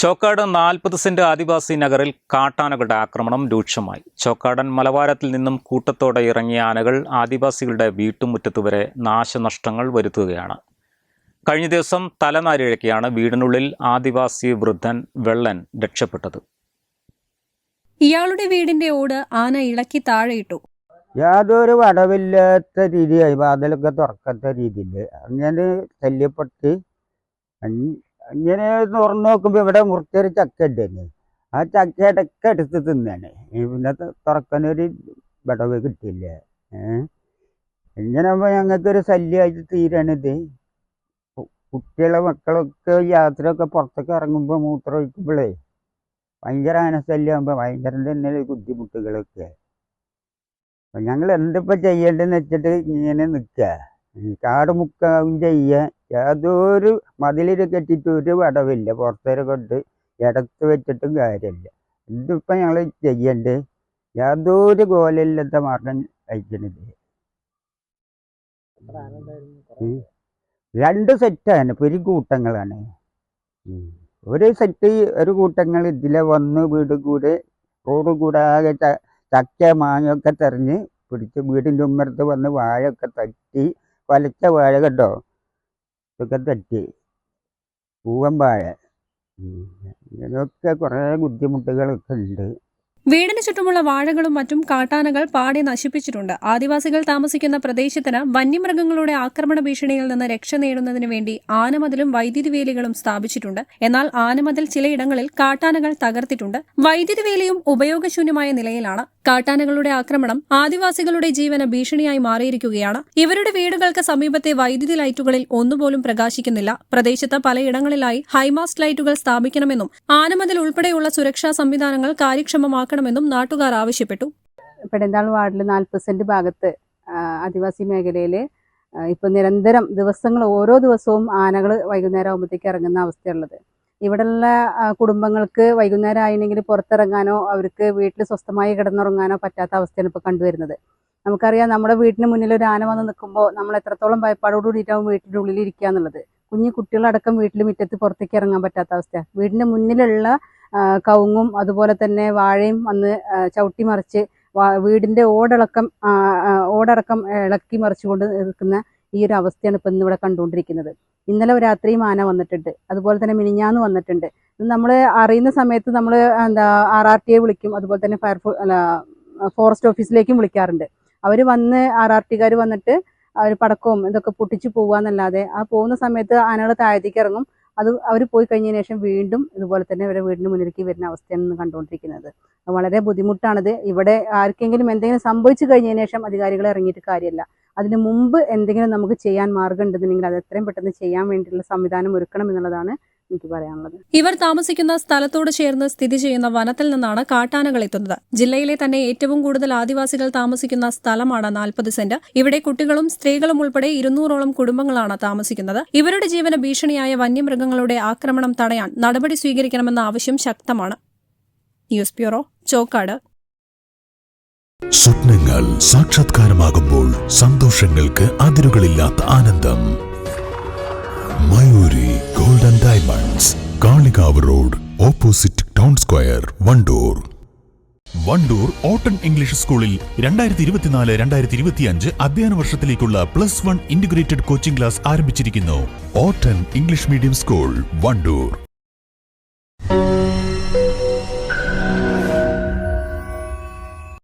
Chokkad നാൽപ്പത് cent ആദിവാസി നഗറിൽ കാട്ടാനകളുടെ ആക്രമണം രൂക്ഷമായി. ചോക്കാടൻ മലവാരത്തിൽ നിന്നും കൂട്ടത്തോടെ ഇറങ്ങിയ ആനകൾ ആദിവാസികളുടെ വീട്ടുമുറ്റത്ത് വരെ നാശനഷ്ടങ്ങൾ വരുത്തുകയാണ്. കഴിഞ്ഞ ദിവസം തലനാരിഴയ്ക്കാണ് വീടിനുള്ളിൽ ആദിവാസി വൃദ്ധൻ വെള്ളൻ രക്ഷപ്പെട്ടത്. ഇയാളുടെ വീടിന്റെ ഓട് ആന ഇളക്കി താഴെയിട്ടു. യാതൊരു വടവില്ലാത്ത രീതിയായി വാതിലൊക്കെ തുറക്കാത്ത രീതിയിൽ അങ്ങനെ ശല്യപ്പെട്ട് അങ് അങ്ങനെ തുറന്നു നോക്കുമ്പോൾ ഇവിടെ മുറിച്ചൊരു ചക്ക ഉണ്ടേനെ ആ ചക്ക ഇടയ്ക്ക് എടുത്ത് തിന്നാണ്. പിന്നെ തുറക്കാനൊരു വിടവ് ഏഹ് ഇങ്ങനെ ആകുമ്പോൾ ഞങ്ങൾക്കൊരു ശല്യമായിട്ട് തീരാണിത് കുട്ടികളെ മക്കളൊക്കെ യാത്രയൊക്കെ പുറത്തൊക്കെ ഇറങ്ങുമ്പോൾ മൂത്രം ഒഴിക്കുമ്പോഴേ ഭയങ്കര ആനശല്യമാകുമ്പോൾ ഭയങ്കര തന്നെ ബുദ്ധിമുട്ടുകളൊക്കെ. അപ്പം ഞങ്ങൾ എന്തിപ്പോ ചെയ്യേണ്ടതെന്ന് വെച്ചിട്ട് ഇങ്ങനെ നിൽക്കുക കാട് മുക്കാവും ചെയ്യുക യാതൊരു മതിലിൽ കെട്ടിയിട്ട് ഒരു വടവില്ല. പുറത്തേരെ കൊണ്ട് ഇടത്ത് വെച്ചിട്ടും കാര്യമില്ല ഇതിപ്പോൾ ഞങ്ങൾ ചെയ്യണ്ട്? യാതൊരു കോലില്ലാത്ത മാർഗം അയക്കണത് ഉം. രണ്ട് സെറ്റാണ്. ഒരു കൂട്ടങ്ങളാണ്. ഒരു സെറ്റ് ഒരു കൂട്ടങ്ങൾ ഇതിലെ വന്ന് വീട് കൂടെ റോഡ് കൂടെ ആകെ ച- ചക്ക മാങ്ങയൊക്കെ തെറിഞ്ഞ് പിടിച്ച് വീടിന്റെ ഉമ്മരത്ത് വന്ന് വാഴയൊക്കെ തട്ടി വലച്ച വാഴ കേട്ടോ ഇതൊക്കെ പൂവൻ വാഴ. ഇങ്ങനെയൊക്കെ കുറേ ബുദ്ധിമുട്ടുകളൊക്കെ ഉണ്ട്. വീടിന് ചുറ്റുമുള്ള വാഴകളും മറ്റും കാട്ടാനകൾ പാടെ നശിപ്പിച്ചിട്ടുണ്ട്. ആദിവാസികൾ താമസിക്കുന്ന പ്രദേശത്തിന് വന്യമൃഗങ്ങളുടെ ആക്രമണ ഭീഷണിയിൽ നിന്ന് രക്ഷ നേടുന്നതിന് വേണ്ടി ആനമതിലും വൈദ്യുതി വേലികളും സ്ഥാപിച്ചിട്ടുണ്ട്. എന്നാൽ ആനമതിൽ ചിലയിടങ്ങളിൽ കാട്ടാനകൾ തകർത്തിട്ടുണ്ട്. വൈദ്യുതി വേലിയും ഉപയോഗശൂന്യമായ നിലയിലാണ്. കാട്ടാനകളുടെ ആക്രമണം ആദിവാസികളുടെ ജീവന ഭീഷണിയായി മാറിയിരിക്കുകയാണ്. ഇവരുടെ വീടുകൾക്ക് സമീപത്തെ വൈദ്യുതി ലൈറ്റുകളിൽ ഒന്നുപോലും പ്രകാശിക്കുന്നില്ല. പ്രദേശത്ത് പലയിടങ്ങളിലായി ഹൈമാസ്റ്റ് ലൈറ്റുകൾ സ്ഥാപിക്കണമെന്നും ആനമതിൽ ഉൾപ്പെടെയുള്ള സുരക്ഷാ സംവിധാനങ്ങൾ കാര്യക്ഷമമാക്കണമെന്നും നാട്ടുകാർ ആവശ്യപ്പെട്ടു. പെടന്താൾ വാർഡിൽ നാൽപ്പത് സെന്റ് ഭാഗത്ത് ആദിവാസി മേഖലയിൽ ഇപ്പൊ നിരന്തരം ദിവസങ്ങൾ ഓരോ ദിവസവും ആനകൾ വൈകുന്നേരം ആകുമ്പോഴത്തേക്ക് ഇറങ്ങുന്ന അവസ്ഥയുള്ളത് ഇവിടെയുള്ള കുടുംബങ്ങൾക്ക് വൈകുന്നേരം ആയില്ലെങ്കിൽ പുറത്തിറങ്ങാനോ അവർക്ക് വീട്ടിൽ സ്വസ്ഥമായി കിടന്നുറങ്ങാനോ പറ്റാത്ത അവസ്ഥയാണ് ഇപ്പോൾ കണ്ടുവരുന്നത്. നമുക്കറിയാം നമ്മുടെ വീട്ടിന് മുന്നിൽ ഒരു ആന വന്ന് നിൽക്കുമ്പോൾ നമ്മൾ എത്രത്തോളം ഭയപ്പാടോടുകൂടിയിട്ടാവും വീട്ടിന്റെ ഉള്ളിൽ ഇരിക്കുക എന്നുള്ളത് കുഞ്ഞു കുട്ടികളടക്കം വീട്ടിൽ മുറ്റത്ത് പുറത്തേക്ക് ഇറങ്ങാൻ പറ്റാത്ത അവസ്ഥയാണ് വീടിന്റെ മുന്നിലുള്ള കവുങ്ങും അതുപോലെ തന്നെ വാഴയും വന്ന് ആ, ചവിട്ടി മറിച്ച് വീടിന്റെ ആ, ഓടടക്കം ഇളക്കി മറിച്ചുകൊണ്ട് നിൽക്കുന്ന ഈ ഒരു അവസ്ഥയാണ് ഇപ്പം ഇന്നിവിടെ കണ്ടുകൊണ്ടിരിക്കുന്നത്. ഇന്നലെ രാത്രിയും ആന വന്നിട്ടുണ്ട്. അതുപോലെ തന്നെ മിനിഞ്ഞാന്ന് വന്നിട്ടുണ്ട്. നമ്മൾ അറിയുന്ന സമയത്ത് നമ്മൾ എന്താ ആർ ആർ ടി എ വിളിക്കും. അതുപോലെ തന്നെ ഫയർഫോ അല്ല ഫോറസ്റ്റ് ഓഫീസിലേക്കും വിളിക്കാറുണ്ട്. അവർ വന്ന് ആർ ആർ ടിക്കാർ വന്നിട്ട് അവർ പടക്കവും ഇതൊക്കെ പൊട്ടിച്ചു പോവാന്നല്ലാതെ ആ പോകുന്ന സമയത്ത് ആനകൾ താഴത്തേക്ക് ഇറങ്ങും. അത് അവർ പോയി കഴിഞ്ഞതിന് ശേഷം വീണ്ടും ഇതുപോലെ തന്നെ അവരെ വീടിന് മുന്നിലേക്ക് വരുന്ന അവസ്ഥയാണ് കണ്ടുകൊണ്ടിരിക്കുന്നത്. വളരെ ബുദ്ധിമുട്ടാണിത്. ഇവിടെ ആർക്കെങ്കിലും എന്തെങ്കിലും സംഭവിച്ചു കഴിഞ്ഞതിന് ശേഷം അധികാരികൾ ഇറങ്ങിയിട്ട് കാര്യമല്ല. അതിന് മുമ്പ് എന്തെങ്കിലും നമുക്ക് ചെയ്യാൻ മാർഗം ഉണ്ടെന്നുണ്ടെങ്കിൽ അത് എത്രയും പെട്ടെന്ന് ചെയ്യാൻ വേണ്ടിയിട്ടുള്ള സംവിധാനം ഒരുക്കണം എന്നുള്ളതാണ് എനിക്ക് പറയാനുള്ളത്. ഇവർ താമസിക്കുന്ന സ്ഥലത്തോട് ചേർന്ന് സ്ഥിതി ചെയ്യുന്ന വനത്തിൽ നിന്നാണ് കാട്ടാനകൾ എത്തുന്നത്. ജില്ലയിലെ തന്നെ ഏറ്റവും കൂടുതൽ ആദിവാസികൾ താമസിക്കുന്ന സ്ഥലമാണ് നാൽപ്പത് സെന്റ്. ഇവിടെ കുട്ടികളും സ്ത്രീകളും ഉൾപ്പെടെ ഇരുന്നൂറോളം കുടുംബങ്ങളാണ് താമസിക്കുന്നത്. ഇവരുടെ ജീവന് ഭീഷണിയായ വന്യമൃഗങ്ങളുടെ ആക്രമണം തടയാൻ നടപടി സ്വീകരിക്കണമെന്ന ആവശ്യം ശക്തമാണ്. News bureau Chokkad. സ്വപ്നങ്ങൾ സാക്ഷാത്കാരമാകുമ്പോൾ സന്തോഷങ്ങൾക്ക് അതിരുകളില്ലാത്ത ആനന്ദം. Mayuri golden diamonds Kalikavu road opposite town square Wandoor. Wandoor ഓട്ടൺ English സ്കൂളിൽ രണ്ടായിരത്തി ഇരുപത്തിനാല് രണ്ടായിരത്തി ഇരുപത്തിയഞ്ച് അധ്യയന വർഷത്തിലേക്കുള്ള plus one integrated coaching class ആരംഭിച്ചിരിക്കുന്നു. ഓട്ടൺ ഇംഗ്ലീഷ് മീഡിയം സ്കൂൾ വണ്ടൂർ.